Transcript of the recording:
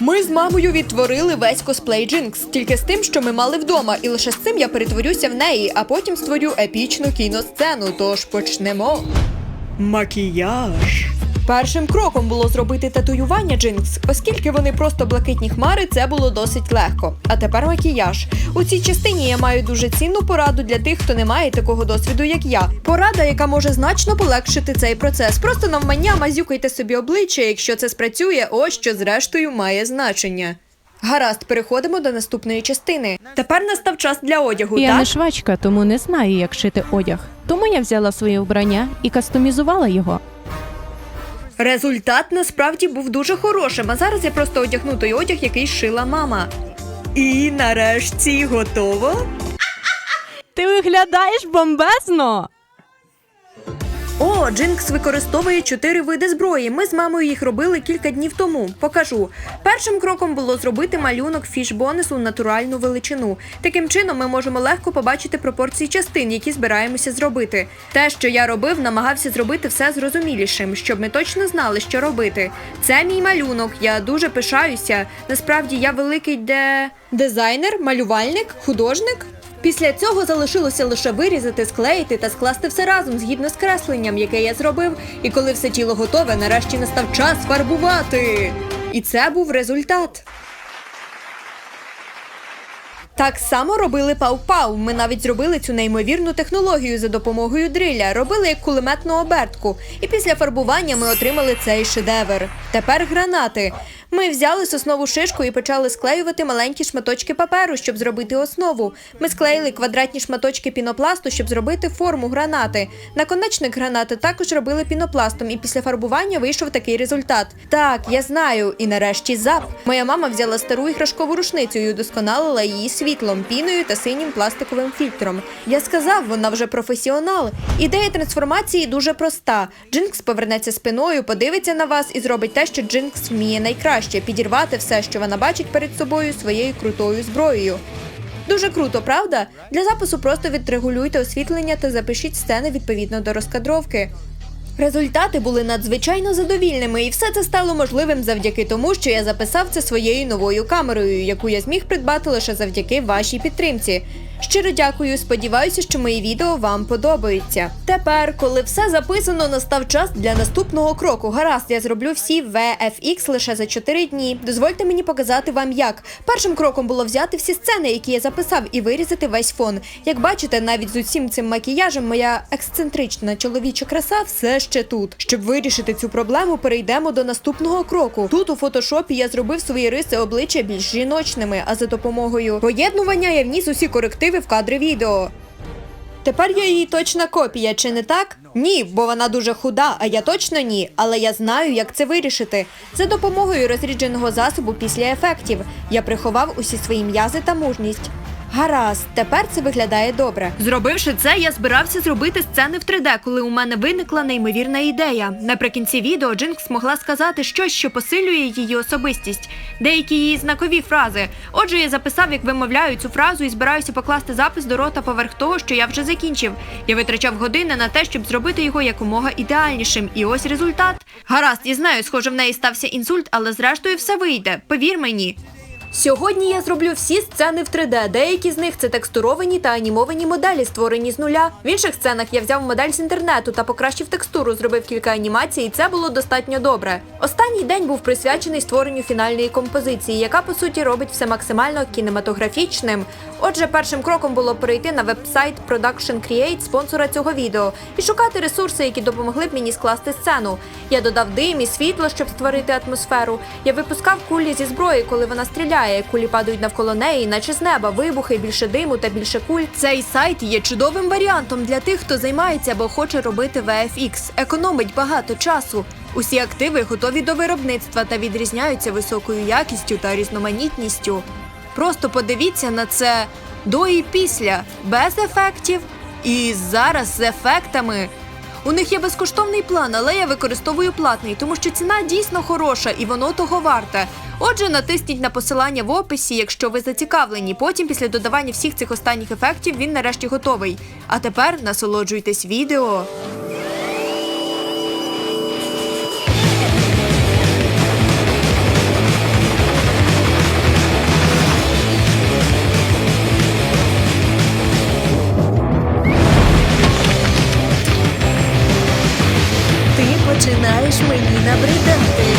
Ми з мамою відтворили весь косплей Джинкс, тільки з тим, що ми мали вдома, і лише з цим я перетворюся в неї, а потім створю епічну кіносцену. Тож почнемо. Макіяж. Першим кроком було зробити татуювання Джинкс, оскільки вони просто блакитні хмари, це було досить легко. А тепер макіяж. У цій частині я маю дуже цінну пораду для тих, хто не має такого досвіду, як я. Порада, яка може значно полегшити цей процес. Просто навмання мазюкайте собі обличчя, якщо це спрацює, ось що зрештою має значення. Гаразд, переходимо до наступної частини. Тепер настав час для одягу, Я так? не швачка, тому не знаю, як шити одяг. Тому я взяла своє вбрання і кастомізувала його. Результат насправді був дуже хорошим, а зараз я просто одягну той одяг, який шила мама. І нарешті готово. Ти виглядаєш бомбезно! О, Джинкс використовує чотири види зброї. Ми з мамою їх робили кілька днів тому. Покажу. Першим кроком було зробити малюнок фішбонес у натуральну величину. Таким чином ми можемо легко побачити пропорції частин, які збираємося зробити. Те, що я робив, намагався зробити все зрозумілішим, щоб ми точно знали, що робити. Це мій малюнок. Я дуже пишаюся. Насправді я великий де дизайнер, малювальник, художник. Після цього залишилося лише вирізати, склеїти та скласти все разом згідно з кресленням, яке я зробив. І коли все тіло готове, нарешті настав час фарбувати. І це був результат. Так само робили Пау-Пау. Ми навіть зробили цю неймовірну технологію за допомогою дриля, робили як кулеметну обертку. І після фарбування ми отримали цей шедевр. Тепер гранати. Ми взяли соснову шишку і почали склеювати маленькі шматочки паперу, щоб зробити основу. Ми склеїли квадратні шматочки пінопласту, щоб зробити форму гранати. Наконечник гранати також робили пінопластом, і після фарбування вийшов такий результат. Так, я знаю. І нарешті зап. Моя мама взяла стару іграшкову рушницю і удосконалила її світлом, піною та синім пластиковим фільтром. Я сказав, вона вже професіонал. Ідея трансформації дуже проста. Джинкс повернеться спиною, подивиться на вас і зробить те, що Джинкс вміє найкраще підірвати все, що вона бачить перед собою своєю крутою зброєю. Дуже круто, правда? Для запису просто відрегулюйте освітлення та запишіть сцени відповідно до розкадровки. Результати були надзвичайно задовільними, і все це стало можливим завдяки тому, що я записав це своєю новою камерою, яку я зміг придбати лише завдяки вашій підтримці. Щиро дякую, сподіваюся, що мої відео вам подобаються. Тепер, коли все записано, настав час для наступного кроку. Гаразд, я зроблю всі VFX лише за 4 дні. Дозвольте мені показати вам як. Першим кроком було взяти всі сцени, які я записав, і вирізати весь фон. Як бачите, навіть з усім цим макіяжем моя ексцентрична чоловіча краса все ще тут. Щоб вирішити цю проблему, перейдемо до наступного кроку. Тут у фотошопі я зробив свої риси обличчя більш жіночними, а за допомогою поєднування я вніс усі корективи в кадри відео. Тепер я її точна копія, чи не так? Ні, бо вона дуже худа, а я точно ні. Але я знаю, як це вирішити. За допомогою розрідженого засобу після ефектів я приховав усі свої м'язи та мужність. Гаразд, тепер це виглядає добре. Зробивши це, я збирався зробити сцени в 3D, коли у мене виникла неймовірна ідея. Наприкінці відео Джинкс могла сказати щось, що посилює її особистість, деякі її знакові фрази. Отже, я записав, як вимовляю цю фразу, і збираюся покласти запис до рота поверх того, що я вже закінчив. Я витрачав години на те, щоб зробити його якомога ідеальнішим. І ось результат. Гаразд, я знаю, схоже, в неї стався інсульт, але зрештою все вийде. Повір мені. Сьогодні я зроблю всі сцени в 3D. Деякі з них це текстуровані та анімовані моделі, створені з нуля. В інших сценах я взяв модель з інтернету та покращив текстуру, зробив кілька анімацій, і це було достатньо добре. Останній день був присвячений створенню фінальної композиції, яка по суті робить все максимально кінематографічним. Отже, першим кроком було перейти на веб-сайт Production Create, спонсора цього відео, і шукати ресурси, які допомогли б мені скласти сцену. Я додав дим і світло, щоб створити атмосферу. Я випускав кулі зі зброї, коли вона стріляє. Кулі падають навколо неї, наче з неба, вибухи, більше диму та більше куль. Цей сайт є чудовим варіантом для тих, хто займається або хоче робити VFX. Економить багато часу. Усі активи готові до виробництва та відрізняються високою якістю та різноманітністю. Просто подивіться на це до і після, без ефектів і зараз з ефектами. У них є безкоштовний план, але я використовую платний, тому що ціна дійсно хороша і воно того варте. Отже, натисніть на посилання в описі, якщо ви зацікавлені. Потім, після додавання всіх цих останніх ефектів, він нарешті готовий. А тепер насолоджуйтесь відео. Починаєш мені набридати.